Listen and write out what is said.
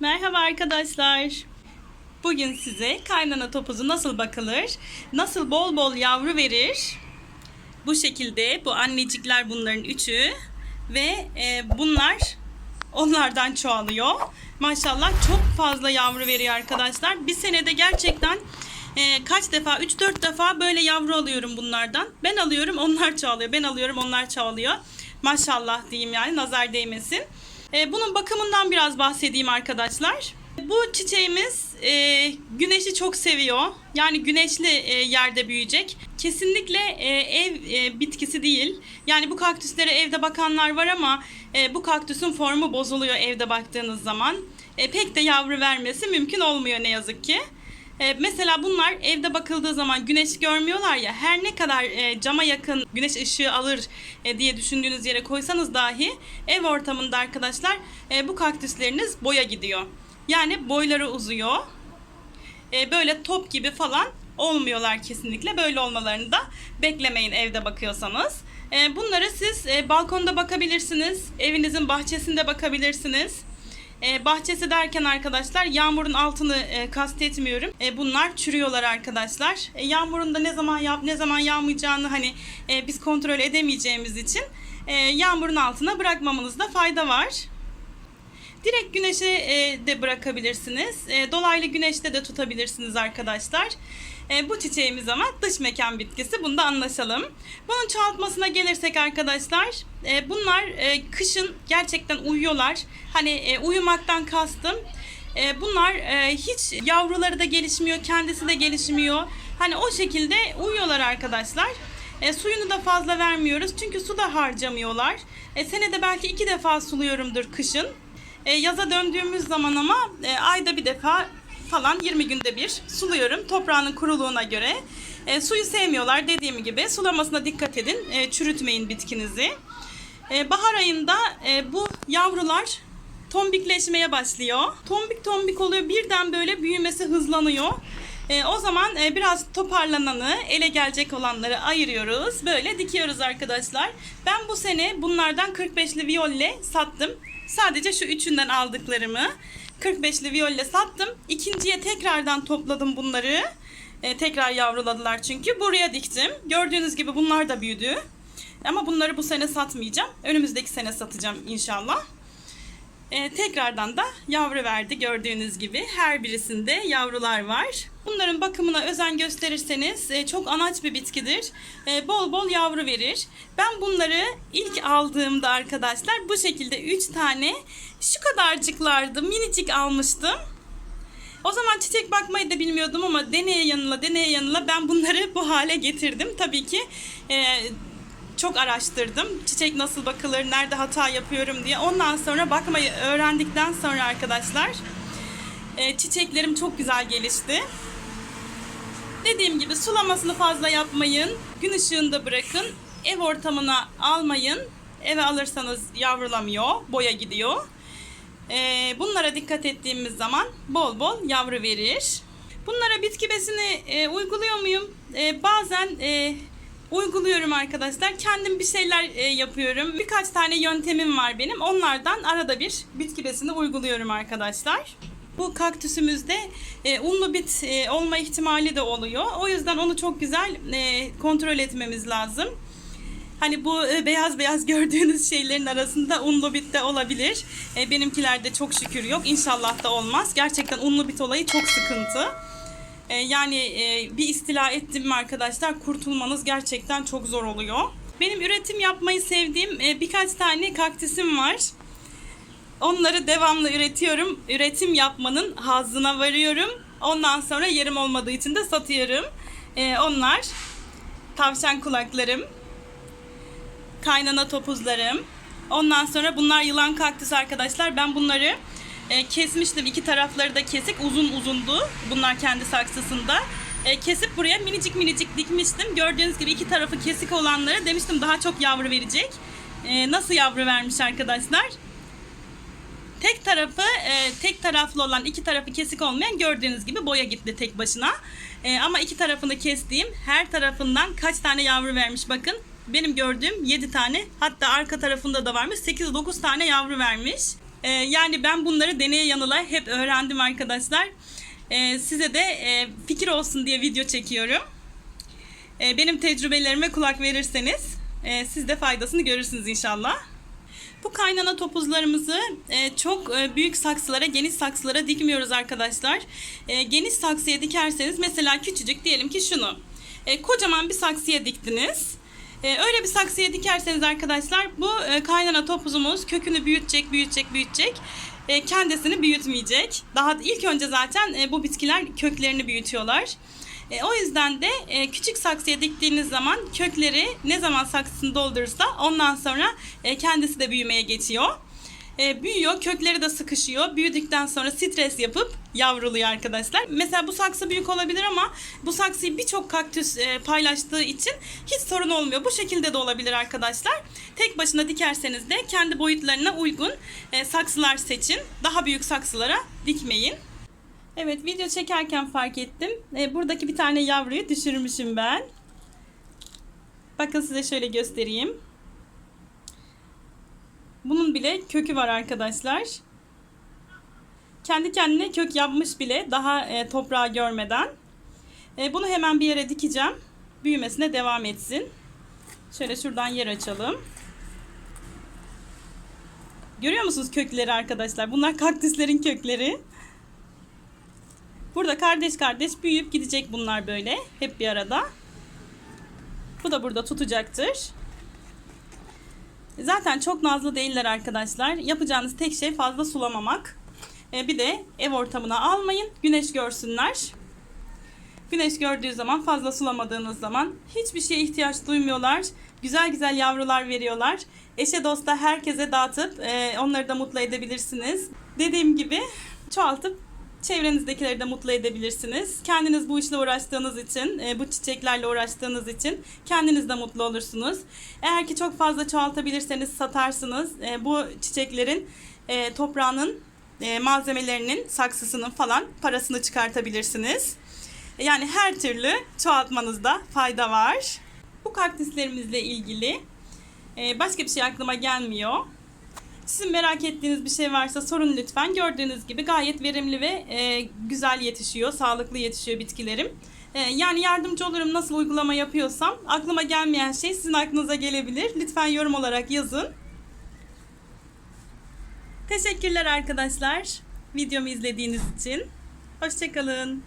Merhaba arkadaşlar. Bugün size kaynana topuzu nasıl bakılır, nasıl bol bol yavru verir. Bu şekilde bu annecikler bunların üçü ve e, bunlar onlardan çoğalıyor. Maşallah çok fazla yavru veriyor arkadaşlar. Bir senede gerçekten e, kaç defa 3-4 defa böyle yavru alıyorum bunlardan. Ben alıyorum onlar çoğalıyor. Ben alıyorum onlar çoğalıyor. Maşallah diyeyim yani nazar değmesin. E, bunun bakımından biraz bahsedeyim arkadaşlar. Bu çiçeğimiz e, güneşi çok seviyor. Yani güneşli e, yerde büyüyecek. Kesinlikle e, ev e, bitkisi değil. Yani bu kaktüslere evde bakanlar var ama e, bu kaktüsün formu bozuluyor evde baktığınız zaman. E, pek de yavru vermesi mümkün olmuyor ne yazık ki. E, mesela bunlar evde bakıldığı zaman güneş görmüyorlar ya her ne kadar e, cama yakın güneş ışığı alır e, diye düşündüğünüz yere koysanız dahi ev ortamında arkadaşlar e, bu kaktüsleriniz boya gidiyor. Yani boyları uzuyor. E, böyle top gibi falan olmuyorlar kesinlikle. Böyle olmalarını da beklemeyin evde bakıyorsanız. E, bunları siz e, balkonda bakabilirsiniz. Evinizin bahçesinde bakabilirsiniz. E, bahçesi derken arkadaşlar yağmurun altını e, kastetmiyorum. E, bunlar çürüyorlar arkadaşlar. E, yağmurun da ne zaman yap ne zaman yağmayacağını hani e, biz kontrol edemeyeceğimiz için e, yağmurun altına bırakmamanızda fayda var. Direkt güneşe e, de bırakabilirsiniz. E, dolaylı güneşte de tutabilirsiniz arkadaşlar. E, bu çiçeğimiz ama dış mekan bitkisi. Bunu da anlaşalım. Bunun çoğaltmasına gelirsek arkadaşlar. e, bunlar e, kışın gerçekten uyuyorlar. Hani e, uyumaktan kastım. E, bunlar e, hiç yavruları da gelişmiyor. Kendisi de gelişmiyor. Hani o şekilde uyuyorlar arkadaşlar. E, suyunu da fazla vermiyoruz. Çünkü su da harcamıyorlar. E, senede belki iki defa suluyorumdur kışın. E, yaza döndüğümüz zaman ama e, ayda bir defa falan 20 günde bir suluyorum toprağının kuruluğuna göre. E, suyu sevmiyorlar dediğim gibi sulamasına dikkat edin e, çürütmeyin bitkinizi. E, bahar ayında e, bu yavrular tombikleşmeye başlıyor. Tombik tombik oluyor birden böyle büyümesi hızlanıyor. E, o zaman e, biraz toparlananı, ele gelecek olanları ayırıyoruz. Böyle dikiyoruz arkadaşlar. Ben bu sene bunlardan 45'li viyolle sattım. Sadece şu üçünden aldıklarımı 45'li viyolle sattım. İkinciye tekrardan topladım bunları. E, tekrar yavruladılar çünkü. Buraya diktim. Gördüğünüz gibi bunlar da büyüdü. Ama bunları bu sene satmayacağım. Önümüzdeki sene satacağım inşallah. E, tekrardan da yavru verdi gördüğünüz gibi. Her birisinde yavrular var. Bunların bakımına özen gösterirseniz e, çok anaç bir bitkidir. E, bol bol yavru verir. Ben bunları ilk aldığımda arkadaşlar bu şekilde 3 tane şu kadarcıklardı minicik almıştım. O zaman çiçek bakmayı da bilmiyordum ama deneye yanıla deneye yanıla ben bunları bu hale getirdim. Tabii ki e, çok araştırdım. Çiçek nasıl bakılır, nerede hata yapıyorum diye. Ondan sonra bakmayı öğrendikten sonra arkadaşlar e, çiçeklerim çok güzel gelişti. Dediğim gibi sulamasını fazla yapmayın. Gün ışığında bırakın. Ev ortamına almayın. Eve alırsanız yavrulamıyor, boya gidiyor. E, bunlara dikkat ettiğimiz zaman bol bol yavru verir. Bunlara bitki besini e, uyguluyor muyum? Bazen uyguluyorum arkadaşlar. Kendim bir şeyler e, yapıyorum. Birkaç tane yöntemim var benim. Onlardan arada bir bitki besini uyguluyorum arkadaşlar. Bu kaktüsümüzde e, unlu bit e, olma ihtimali de oluyor. O yüzden onu çok güzel e, kontrol etmemiz lazım. Hani bu e, beyaz beyaz gördüğünüz şeylerin arasında unlu bit de olabilir. E, benimkilerde çok şükür yok. İnşallah da olmaz. Gerçekten unlu bit olayı çok sıkıntı. E, yani e, bir istila ettim mi arkadaşlar kurtulmanız gerçekten çok zor oluyor. Benim üretim yapmayı sevdiğim e, birkaç tane kaktüsüm var. Onları devamlı üretiyorum. Üretim yapmanın hazzına varıyorum. Ondan sonra yerim olmadığı için de satıyorum. Onlar tavşan kulaklarım, kaynana topuzlarım. Ondan sonra bunlar yılan kaktüs arkadaşlar. Ben bunları e, kesmiştim. İki tarafları da kesik. Uzun uzundu. Bunlar kendi saksısında. E, kesip buraya minicik minicik dikmiştim. Gördüğünüz gibi iki tarafı kesik olanları demiştim daha çok yavru verecek. E, nasıl yavru vermiş arkadaşlar? Tek tarafı e, tek taraflı olan iki tarafı kesik olmayan gördüğünüz gibi boya gitti tek başına. E, ama iki tarafını kestiğim her tarafından kaç tane yavru vermiş bakın. Benim gördüğüm 7 tane hatta arka tarafında da varmış 8-9 tane yavru vermiş. Ee, yani ben bunları deneye yanıla hep öğrendim arkadaşlar. Ee, size de e, fikir olsun diye video çekiyorum. Ee, benim tecrübelerime kulak verirseniz e, siz de faydasını görürsünüz inşallah. Bu kaynana topuzlarımızı e, çok e, büyük saksılara, geniş saksılara dikmiyoruz arkadaşlar. E, geniş saksıya dikerseniz mesela küçücük diyelim ki şunu. E, kocaman bir saksıya diktiniz. E, öyle bir saksıya dikerseniz arkadaşlar bu e, kaynana topuzumuz kökünü büyütecek, büyütecek, büyütecek. E, kendisini büyütmeyecek. Daha ilk önce zaten e, bu bitkiler köklerini büyütüyorlar. E, o yüzden de e, küçük saksıya diktiğiniz zaman kökleri ne zaman saksısını doldurursa ondan sonra e, kendisi de büyümeye geçiyor. E, büyüyor, kökleri de sıkışıyor. Büyüdükten sonra stres yapıp yavruluyor arkadaşlar. Mesela bu saksı büyük olabilir ama bu saksıyı birçok kaktüs e, paylaştığı için hiç sorun olmuyor. Bu şekilde de olabilir arkadaşlar. Tek başına dikerseniz de kendi boyutlarına uygun e, saksılar seçin. Daha büyük saksılara dikmeyin. Evet video çekerken fark ettim. E, buradaki bir tane yavruyu düşürmüşüm ben. Bakın size şöyle göstereyim. Bunun bile kökü var arkadaşlar. Kendi kendine kök yapmış bile daha e, toprağı görmeden. E, bunu hemen bir yere dikeceğim. Büyümesine devam etsin. Şöyle şuradan yer açalım. Görüyor musunuz kökleri arkadaşlar? Bunlar kaktüslerin kökleri. Burada kardeş kardeş büyüyüp gidecek bunlar böyle. Hep bir arada. Bu da burada tutacaktır. Zaten çok nazlı değiller arkadaşlar. Yapacağınız tek şey fazla sulamamak. E, bir de ev ortamına almayın. Güneş görsünler. Güneş gördüğü zaman fazla sulamadığınız zaman hiçbir şeye ihtiyaç duymuyorlar. Güzel güzel yavrular veriyorlar. Eşe dosta herkese dağıtıp e, onları da mutlu edebilirsiniz. Dediğim gibi çoğaltıp çevrenizdekileri de mutlu edebilirsiniz. Kendiniz bu işle uğraştığınız için, e, bu çiçeklerle uğraştığınız için kendiniz de mutlu olursunuz. Eğer ki çok fazla çoğaltabilirseniz satarsınız. E, bu çiçeklerin e, toprağının malzemelerinin, saksısının falan parasını çıkartabilirsiniz. Yani her türlü çoğaltmanızda fayda var. Bu kaktüslerimizle ilgili başka bir şey aklıma gelmiyor. Sizin merak ettiğiniz bir şey varsa sorun lütfen. Gördüğünüz gibi gayet verimli ve e, güzel yetişiyor, sağlıklı yetişiyor bitkilerim. E, yani yardımcı olurum nasıl uygulama yapıyorsam. Aklıma gelmeyen şey sizin aklınıza gelebilir. Lütfen yorum olarak yazın. Teşekkürler arkadaşlar videomu izlediğiniz için. Hoşçakalın.